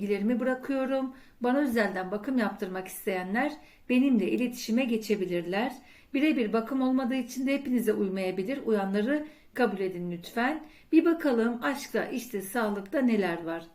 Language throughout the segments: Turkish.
bilgilerimi bırakıyorum. Bana özelden bakım yaptırmak isteyenler benimle iletişime geçebilirler. Birebir bakım olmadığı için de hepinize uymayabilir. Uyanları kabul edin lütfen. Bir bakalım aşkta, işte, sağlıkta neler var.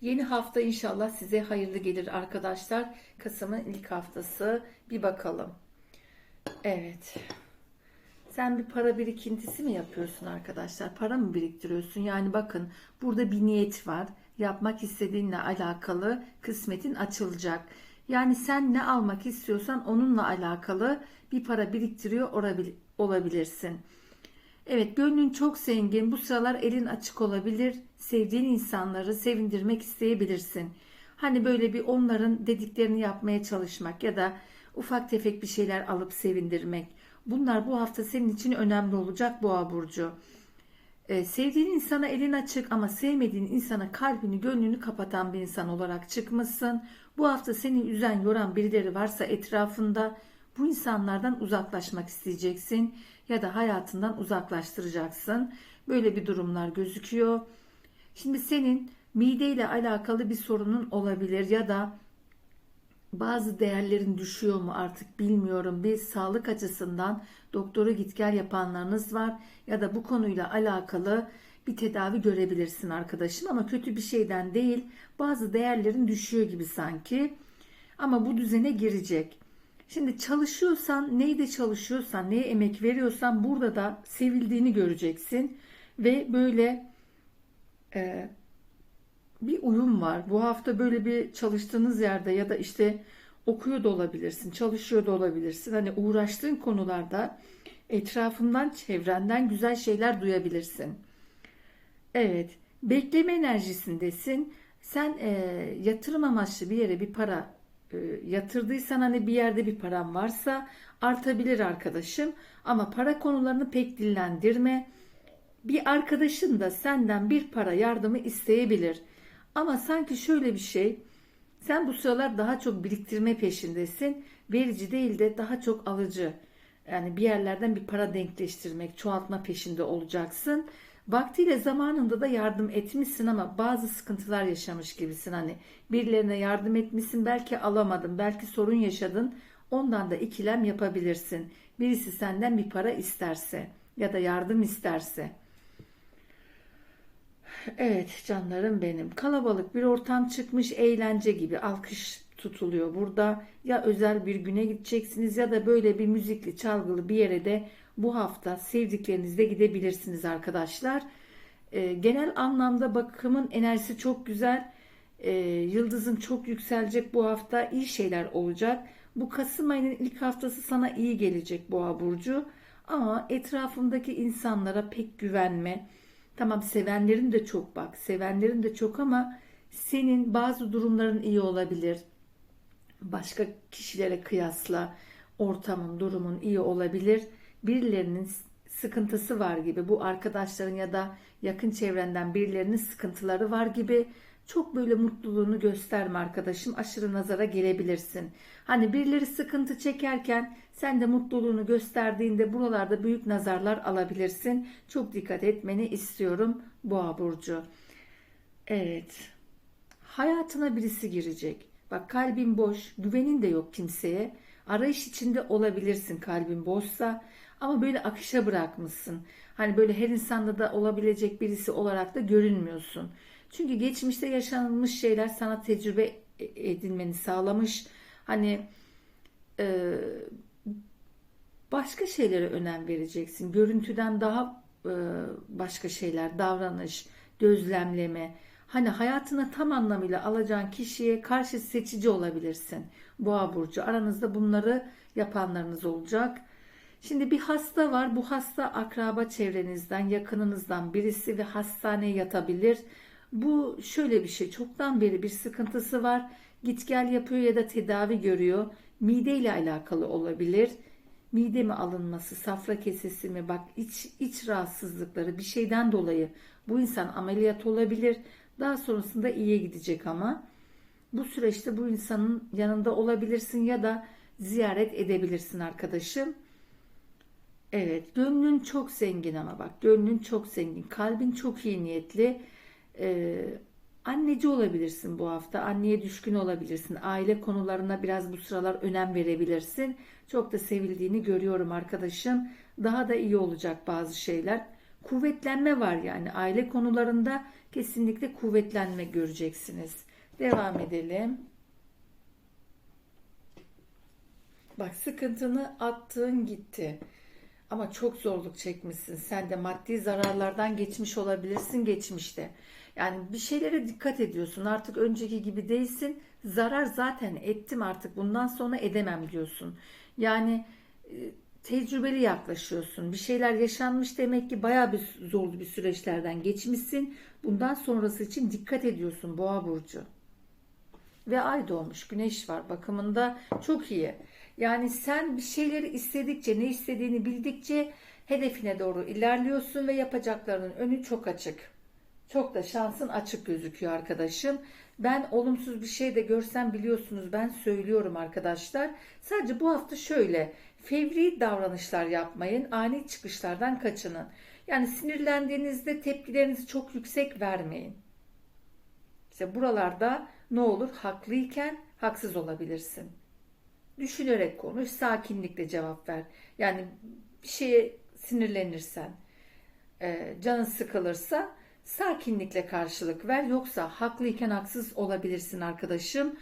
Yeni hafta inşallah size hayırlı gelir arkadaşlar. Kasım'ın ilk haftası. Bir bakalım. Evet. Sen bir para birikintisi mi yapıyorsun arkadaşlar? Para mı biriktiriyorsun? Yani bakın burada bir niyet var. Yapmak istediğinle alakalı kısmetin açılacak. Yani sen ne almak istiyorsan onunla alakalı bir para biriktiriyor olabil- olabilirsin. Evet gönlün çok zengin. Bu sıralar elin açık olabilir. Sevdiğin insanları sevindirmek isteyebilirsin. Hani böyle bir onların dediklerini yapmaya çalışmak ya da ufak tefek bir şeyler alıp sevindirmek. Bunlar bu hafta senin için önemli olacak Boğa burcu. Ee, sevdiğin insana elin açık ama sevmediğin insana kalbini, gönlünü kapatan bir insan olarak çıkmışsın. Bu hafta seni üzen, yoran birileri varsa etrafında bu insanlardan uzaklaşmak isteyeceksin ya da hayatından uzaklaştıracaksın. Böyle bir durumlar gözüküyor. Şimdi senin mideyle alakalı bir sorunun olabilir ya da bazı değerlerin düşüyor mu artık bilmiyorum. Bir sağlık açısından doktora git gel yapanlarınız var ya da bu konuyla alakalı bir tedavi görebilirsin arkadaşım ama kötü bir şeyden değil. Bazı değerlerin düşüyor gibi sanki. Ama bu düzene girecek. Şimdi çalışıyorsan, neyde çalışıyorsan, neye emek veriyorsan burada da sevildiğini göreceksin ve böyle e, bir uyum var. Bu hafta böyle bir çalıştığınız yerde ya da işte okuyor da olabilirsin, çalışıyor da olabilirsin. Hani uğraştığın konularda etrafından, çevrenden güzel şeyler duyabilirsin. Evet, bekleme enerjisindesin. Sen e, yatırım amaçlı bir yere bir para e, yatırdıysan hani bir yerde bir param varsa artabilir arkadaşım. Ama para konularını pek dillendirme. Bir arkadaşın da senden bir para yardımı isteyebilir. Ama sanki şöyle bir şey, sen bu sıralar daha çok biriktirme peşindesin. Verici değil de daha çok alıcı. Yani bir yerlerden bir para denkleştirmek, çoğaltma peşinde olacaksın. Vaktiyle zamanında da yardım etmişsin ama bazı sıkıntılar yaşamış gibisin. Hani birilerine yardım etmişsin, belki alamadın, belki sorun yaşadın. Ondan da ikilem yapabilirsin. Birisi senden bir para isterse ya da yardım isterse. Evet canlarım benim. Kalabalık bir ortam çıkmış eğlence gibi alkış tutuluyor burada. Ya özel bir güne gideceksiniz ya da böyle bir müzikli çalgılı bir yere de bu hafta sevdiklerinizle gidebilirsiniz arkadaşlar. Ee, genel anlamda bakımın enerjisi çok güzel. Ee, yıldızın çok yükselecek bu hafta iyi şeyler olacak. Bu Kasım ayının ilk haftası sana iyi gelecek Boğa Burcu. Ama etrafındaki insanlara pek güvenme. Tamam sevenlerin de çok bak. Sevenlerin de çok ama senin bazı durumların iyi olabilir. Başka kişilere kıyasla ortamın, durumun iyi olabilir. Birilerinin sıkıntısı var gibi. Bu arkadaşların ya da yakın çevrenden birilerinin sıkıntıları var gibi. Çok böyle mutluluğunu gösterme arkadaşım. Aşırı nazara gelebilirsin. Hani birileri sıkıntı çekerken sen de mutluluğunu gösterdiğinde buralarda büyük nazarlar alabilirsin. Çok dikkat etmeni istiyorum Boğa burcu. Evet. Hayatına birisi girecek. Bak kalbin boş, güvenin de yok kimseye. Arayış içinde olabilirsin kalbin boşsa ama böyle akışa bırakmışsın. Hani böyle her insanda da olabilecek birisi olarak da görünmüyorsun. Çünkü geçmişte yaşanmış şeyler sana tecrübe edinmeni sağlamış. Hani e, başka şeylere önem vereceksin. Görüntüden daha e, başka şeyler, davranış, gözlemleme. Hani hayatına tam anlamıyla alacağın kişiye karşı seçici olabilirsin. Boğa burcu aranızda bunları yapanlarınız olacak. Şimdi bir hasta var. Bu hasta akraba çevrenizden, yakınınızdan birisi ve hastaneye yatabilir. Bu şöyle bir şey. Çoktan beri bir sıkıntısı var. Git gel yapıyor ya da tedavi görüyor. Mide ile alakalı olabilir. Mide mi alınması, safra kesesi mi? Bak iç iç rahatsızlıkları bir şeyden dolayı bu insan ameliyat olabilir. Daha sonrasında iyiye gidecek ama bu süreçte bu insanın yanında olabilirsin ya da ziyaret edebilirsin arkadaşım. Evet, gönlün çok zengin ama bak, gönlün çok zengin, kalbin çok iyi niyetli. Ee, Anneci olabilirsin bu hafta. Anneye düşkün olabilirsin. Aile konularına biraz bu sıralar önem verebilirsin. Çok da sevildiğini görüyorum arkadaşım. Daha da iyi olacak bazı şeyler. Kuvvetlenme var yani. Aile konularında kesinlikle kuvvetlenme göreceksiniz. Devam edelim. Bak sıkıntını attığın gitti. Ama çok zorluk çekmişsin. Sen de maddi zararlardan geçmiş olabilirsin geçmişte. Yani bir şeylere dikkat ediyorsun. Artık önceki gibi değilsin. Zarar zaten ettim artık. Bundan sonra edemem diyorsun. Yani e, tecrübeli yaklaşıyorsun. Bir şeyler yaşanmış demek ki bayağı bir zorlu bir süreçlerden geçmişsin. Bundan sonrası için dikkat ediyorsun Boğa burcu. Ve ay doğmuş, güneş var bakımında çok iyi. Yani sen bir şeyleri istedikçe, ne istediğini bildikçe hedefine doğru ilerliyorsun ve yapacaklarının önü çok açık. Çok da şansın açık gözüküyor arkadaşım. Ben olumsuz bir şey de görsem biliyorsunuz ben söylüyorum arkadaşlar. Sadece bu hafta şöyle fevri davranışlar yapmayın. Ani çıkışlardan kaçının. Yani sinirlendiğinizde tepkilerinizi çok yüksek vermeyin. İşte buralarda ne olur haklıyken haksız olabilirsin. Düşünerek konuş, sakinlikle cevap ver. Yani bir şeye sinirlenirsen, e, canın sıkılırsa sakinlikle karşılık ver. Yoksa haklıyken haksız olabilirsin arkadaşım.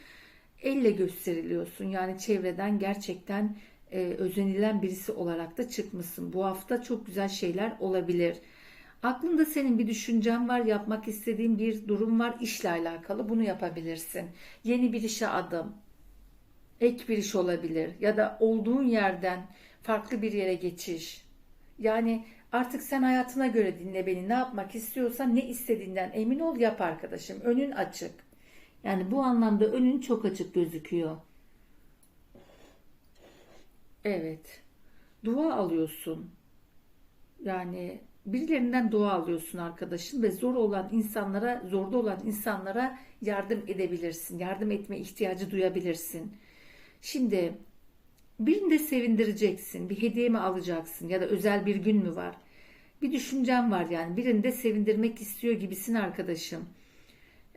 Elle gösteriliyorsun. Yani çevreden gerçekten e, özenilen birisi olarak da çıkmışsın. Bu hafta çok güzel şeyler olabilir. Aklında senin bir düşüncen var, yapmak istediğin bir durum var, işle alakalı bunu yapabilirsin. Yeni bir işe adım, ek bir iş olabilir ya da olduğun yerden farklı bir yere geçiş. Yani artık sen hayatına göre dinle beni. Ne yapmak istiyorsan ne istediğinden emin ol yap arkadaşım. Önün açık. Yani bu anlamda önün çok açık gözüküyor. Evet. Dua alıyorsun. Yani birilerinden dua alıyorsun arkadaşım ve zor olan insanlara, zorda olan insanlara yardım edebilirsin. Yardım etme ihtiyacı duyabilirsin. Şimdi birini de sevindireceksin. Bir hediye mi alacaksın ya da özel bir gün mü var? Bir düşüncem var yani. Birini de sevindirmek istiyor gibisin arkadaşım.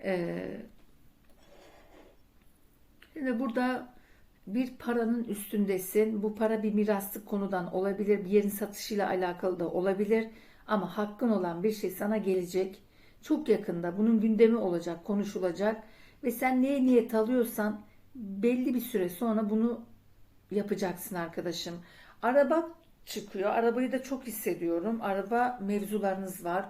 Ee, şimdi burada bir paranın üstündesin. Bu para bir miraslık konudan olabilir. Bir yerin satışıyla alakalı da olabilir. Ama hakkın olan bir şey sana gelecek. Çok yakında bunun gündemi olacak, konuşulacak. Ve sen neye niyet alıyorsan belli bir süre sonra bunu yapacaksın arkadaşım. Araba çıkıyor. Arabayı da çok hissediyorum. Araba mevzularınız var.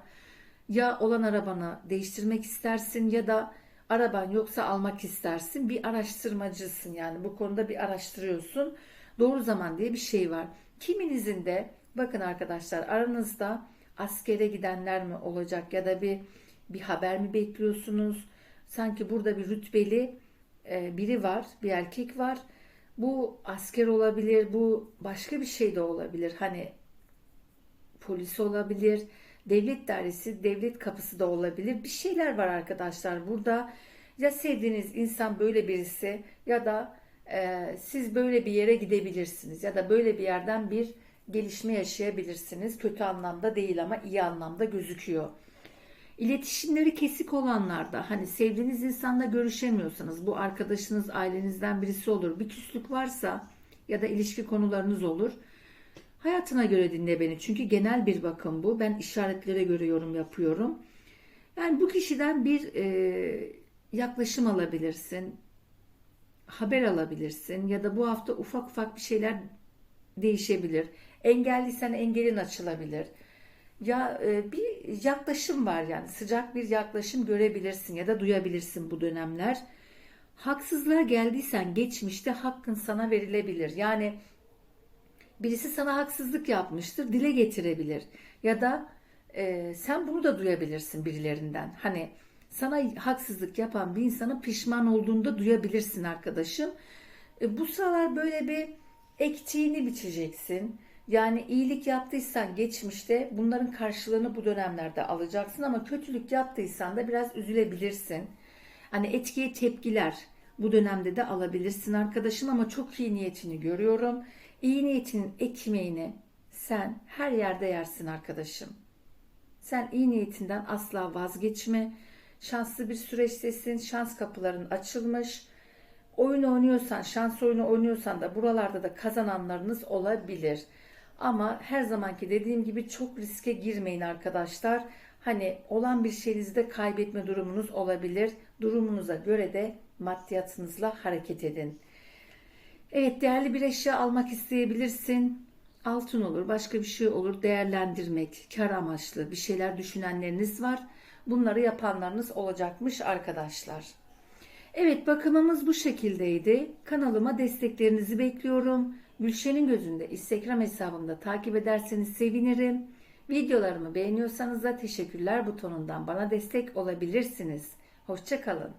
Ya olan arabanı değiştirmek istersin ya da araban yoksa almak istersin. Bir araştırmacısın yani bu konuda bir araştırıyorsun. Doğru zaman diye bir şey var. Kiminizin de bakın arkadaşlar aranızda askere gidenler mi olacak ya da bir bir haber mi bekliyorsunuz? Sanki burada bir rütbeli biri var, bir erkek var. Bu asker olabilir, bu başka bir şey de olabilir. Hani polis olabilir, devlet dairesi, devlet kapısı da olabilir. Bir şeyler var arkadaşlar. Burada ya sevdiğiniz insan böyle birisi ya da e, siz böyle bir yere gidebilirsiniz ya da böyle bir yerden bir gelişme yaşayabilirsiniz. Kötü anlamda değil ama iyi anlamda gözüküyor. İletişimleri kesik olanlarda hani sevdiğiniz insanla görüşemiyorsanız bu arkadaşınız ailenizden birisi olur. Bir küslük varsa ya da ilişki konularınız olur. Hayatına göre dinle beni. Çünkü genel bir bakım bu. Ben işaretlere göre yorum yapıyorum. Yani bu kişiden bir e, yaklaşım alabilirsin. Haber alabilirsin ya da bu hafta ufak ufak bir şeyler değişebilir. Engelliysen engelin açılabilir ya e, bir yaklaşım var yani sıcak bir yaklaşım görebilirsin ya da duyabilirsin bu dönemler. Haksızlığa geldiysen geçmişte hakkın sana verilebilir. Yani birisi sana haksızlık yapmıştır, dile getirebilir. Ya da e, sen bunu da duyabilirsin birilerinden. Hani sana haksızlık yapan bir insanın pişman olduğunda duyabilirsin arkadaşım. E, bu sıralar böyle bir ektiğini biçeceksin yani iyilik yaptıysan geçmişte bunların karşılığını bu dönemlerde alacaksın ama kötülük yaptıysan da biraz üzülebilirsin. Hani etkiye tepkiler bu dönemde de alabilirsin arkadaşım ama çok iyi niyetini görüyorum. İyi niyetinin ekmeğini sen her yerde yersin arkadaşım. Sen iyi niyetinden asla vazgeçme. Şanslı bir süreçtesin. Şans kapıların açılmış. Oyun oynuyorsan, şans oyunu oynuyorsan da buralarda da kazananlarınız olabilir. Ama her zamanki dediğim gibi çok riske girmeyin arkadaşlar. Hani olan bir şeyinizde kaybetme durumunuz olabilir. Durumunuza göre de maddiyatınızla hareket edin. Evet değerli bir eşya almak isteyebilirsin. Altın olur, başka bir şey olur. Değerlendirmek, kar amaçlı bir şeyler düşünenleriniz var. Bunları yapanlarınız olacakmış arkadaşlar. Evet bakımımız bu şekildeydi. Kanalıma desteklerinizi bekliyorum. Gülşen'in gözünde Instagram hesabımda takip ederseniz sevinirim. Videolarımı beğeniyorsanız da teşekkürler butonundan bana destek olabilirsiniz. Hoşçakalın.